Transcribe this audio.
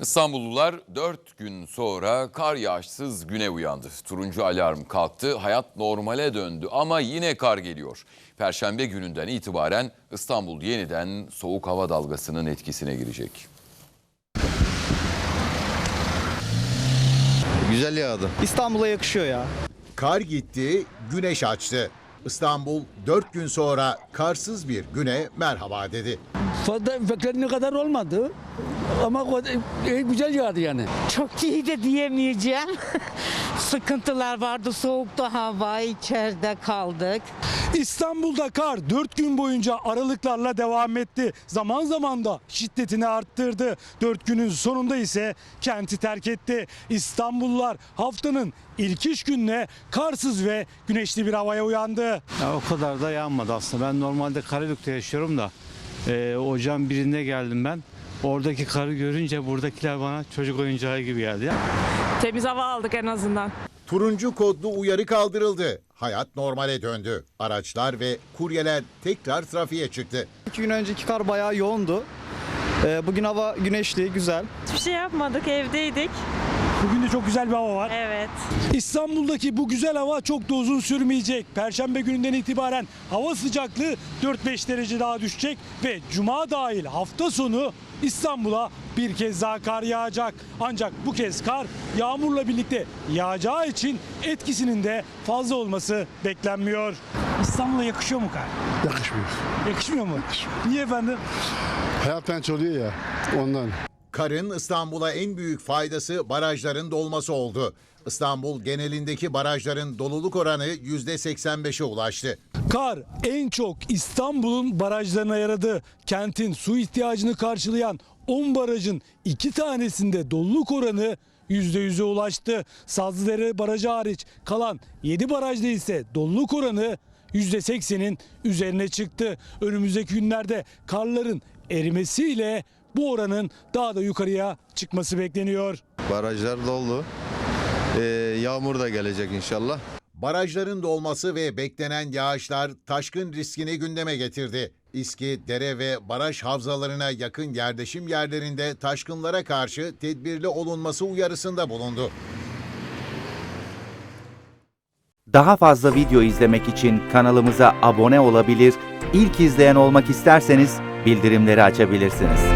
İstanbullular 4 gün sonra kar yağışsız güne uyandı. Turuncu alarm kalktı, hayat normale döndü ama yine kar geliyor. Perşembe gününden itibaren İstanbul yeniden soğuk hava dalgasının etkisine girecek. Güzel yağdı. İstanbul'a yakışıyor ya. Kar gitti, güneş açtı. İstanbul 4 gün sonra karsız bir güne merhaba dedi. Fazla beklediğim kadar olmadı. Ama e, güzel yağdı yani. Çok iyi de diyemeyeceğim. Sıkıntılar vardı, soğukta hava, içeride kaldık. İstanbul'da kar 4 gün boyunca aralıklarla devam etti. Zaman zaman da şiddetini arttırdı. 4 günün sonunda ise kenti terk etti. İstanbullular haftanın ilk iş gününe karsız ve güneşli bir havaya uyandı. Ya o kadar da yağmadı aslında. Ben normalde Karabük'te yaşıyorum da e, ocağın birinde geldim ben. Oradaki karı görünce buradakiler bana çocuk oyuncağı gibi geldi. Temiz hava aldık en azından. Turuncu kodlu uyarı kaldırıldı. Hayat normale döndü. Araçlar ve kuryeler tekrar trafiğe çıktı. İki gün önceki kar bayağı yoğundu. Ee, bugün hava güneşli, güzel. Hiçbir şey yapmadık, evdeydik. Bugün de çok güzel bir hava var. Evet. İstanbul'daki bu güzel hava çok da uzun sürmeyecek. Perşembe gününden itibaren hava sıcaklığı 4-5 derece daha düşecek ve cuma dahil hafta sonu İstanbul'a bir kez daha kar yağacak. Ancak bu kez kar yağmurla birlikte yağacağı için etkisinin de fazla olması beklenmiyor. İstanbul'a yakışıyor mu kar? Yakışmıyor. Yakışmıyor mu? Niye efendim? Hayat penç oluyor ya ondan. Karın İstanbul'a en büyük faydası barajların dolması oldu. İstanbul genelindeki barajların doluluk oranı %85'e ulaştı. Kar en çok İstanbul'un barajlarına yaradı. Kentin su ihtiyacını karşılayan 10 barajın 2 tanesinde doluluk oranı %100'e ulaştı. Sazlıdere Barajı hariç kalan 7 barajda ise doluluk oranı %80'in üzerine çıktı. Önümüzdeki günlerde karların erimesiyle bu oranın daha da yukarıya çıkması bekleniyor. Barajlar doldu. Ee, yağmur da gelecek inşallah. Barajların dolması ve beklenen yağışlar taşkın riskini gündeme getirdi. İSKİ, dere ve baraj havzalarına yakın yerleşim yerlerinde taşkınlara karşı tedbirli olunması uyarısında bulundu. Daha fazla video izlemek için kanalımıza abone olabilir, ilk izleyen olmak isterseniz bildirimleri açabilirsiniz.